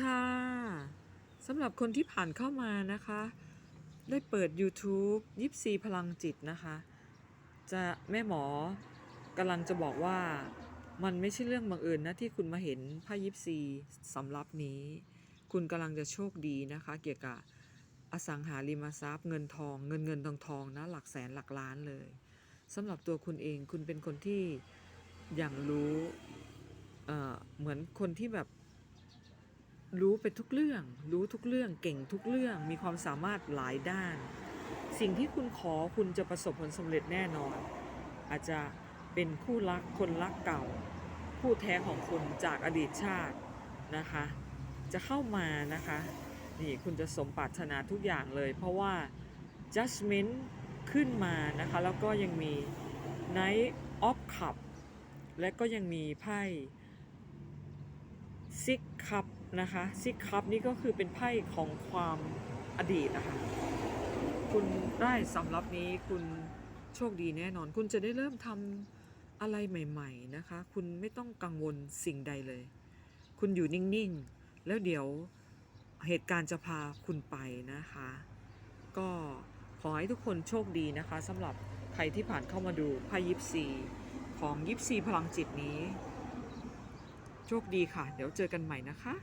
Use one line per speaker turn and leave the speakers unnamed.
ค่ะสำหรับคนที่ผ่านเข้ามานะคะ ได้เปิด YouTube ยิปซีพลังจิตนะคะ จะแม่หมอกำลังจะบอกว่ามันไม่ใช่เรื่องบังเอิญนะที่คุณมาเห็นไพ่ยิปซีสำรับนี้ คุณกำลังจะโชคดีนะคะ เกี่ยวกับอสังหาริมทรัพย์ เงินทอง เงินเงินทองทองนะหลักแสนหลักล้านเลยสำหรับตัวคุณเองคุณเป็นคนที่อย่างรู้เเหมือนคนที่แบบ รู้ไปทุกเรื่อง รู้ทุกเรื่อง เก่งทุกเรื่อง มีความสามารถหลายด้าน สิ่งที่คุณขอคุณจะประสบผลสำเร็จแน่นอน อาจจะเป็นคู่รักคนรักเก่า คู่แท้ของคุณจากอดีตชาตินะคะ จะเข้ามานะคะ นี่คุณจะสมปรารถนาทุกอย่างเลย เพราะว่า judgment ขึ้นมานะคะ แล้วก็ยังมี Knight of Cup และก็ยังมีไพ่ ซิกคัพนะคะซิกคัพนี่ก็คือเป็นไพ่ของความอดีตนะคะคุณได้สำรับนี้คุณโชคดีแน่นอน คุณจะได้เริ่มทำอะไรใหม่ ๆนะคะ คุณไม่ต้องกังวลสิ่งใดเลย คุณอยู่นิ่งๆ แล้วเดี๋ยวเหตุการณ์จะพาคุณไปนะคะ ก็ขอให้ทุกคนโชคดีนะคะสำหรับใครที่ผ่านเข้ามาดูไพ่ยิปซีของยิปซีพลังจิตนี้ โชคดีค่ะ เดี๋ยวเจอกันใหม่นะคะ